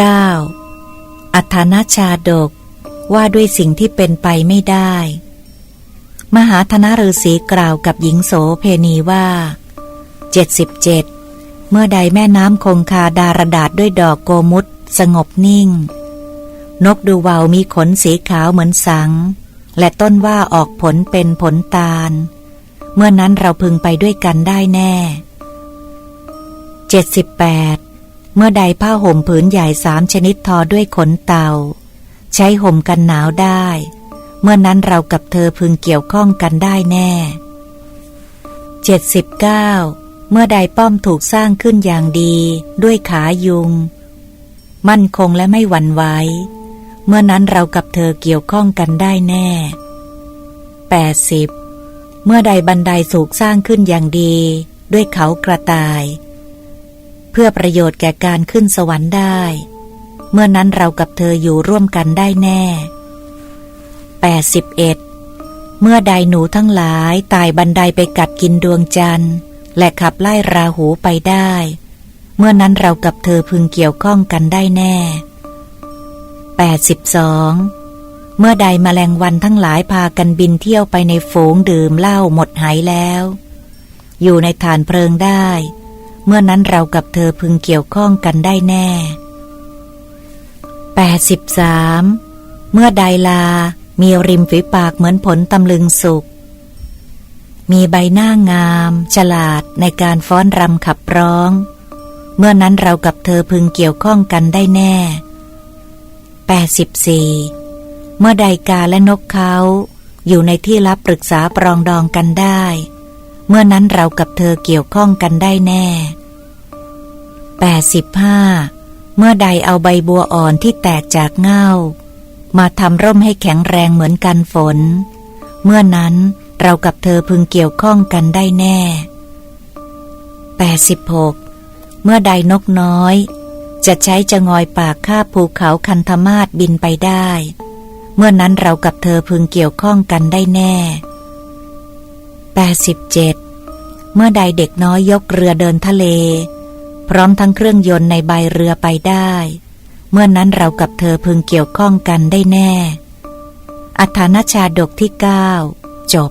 9. อัธานาชาดกว่าด้วยสิ่งที่เป็นไปไม่ได้ มหาธนฤษีกล่าวกับหญิงโสเพณีว่า 77 เมื่อใดแม่น้ำคงคาดารดาษด้วยดอกโกมุตสงบนิ่ง นกดูวาวมีขนสีขาวเหมือนสัง และต้นว่าออกผลเป็นผลตาล เมื่อนั้นเราพึงไปด้วยกันได้แน่ 78 เมื่อใดผ้าห่มผืนใหญ่สามชนิดทอด้วยขนเตา ใช้ห่มกันหนาวได้ เมื่อนั้นเรากับเธอพึงเกี่ยวข้องกันได้แน่ 79 เมื่อใดป้อมถูกสร้างขึ้นอย่างดีด้วยขายุง มั่นคงและไม่หวั่นไหวเมื่อนั้นเรากับเธอเกี่ยวข้องกันได้แน่ 80 เมื่อใดบันไดสูกสร้างขึ้นอย่างดี ด้วยเขากระต่าย เพื่อประโยชน์แก่การขึ้นสวรรค์ได้ เมื่อนั้นเรากับเธออยู่ร่วมกันได้แน่ 81 เมื่อใดหนูทั้งหลายตายบันไดไปกัดกินดวงจันทร์ และขับไล่ราหูไปได้ เมื่อนั้นเรากับเธอพึงเกี่ยวข้องกันได้แน่ 82 เมื่อใดแมลงวันทั้งหลายพากันบินเที่ยวไปในฝูงดื่มเหล้าหมดหายแล้ว อยู่ในฐานเพลิงได้ มื่อนั้นเรากับเธอพึงเกี่ยวข้องกันได้แน่ 83 เมื่อใดลา มีริมฝีปากเหมือนผลตำลึงสุก มีใบหน้างาม ฉลาดในการฟ้อนรำขับร้อง เมื่อนั้นเรากับเธอพึงเกี่ยวข้องกันได้แน่ 84 เมื่อใดกาและนกเขาอยู่ในที่รับปรึกษาปรองดองกันได้ เมื่อนั้นเรากับเธอเกี่ยวข้องกันได้แน่ 85 เมื่อใดเอาใบบัวอ่อนที่แตกจากเง่า มาทำร่มให้แข็งแรงเหมือนกันฝน เมื่อนั้นเรากับเธอพึงเกี่ยวข้องกันได้แน่ 86 เมื่อใดนกน้อย จะใช้จะงอยปากคาบภูเขาคันธมาศบินไปได้ เมื่อนั้นเรากับเธอพึงเกี่ยวข้องกันได้แน่ 87 เมื่อใดเด็กน้อยยกเรือเดินทะเล พร้อมทั้งเครื่องยนต์ในใบเรือไปได้ เมื่อนั้นเรากับเธอพึงเกี่ยวข้องกันได้แน่ อัฐานาชาดกที่ 9 จบ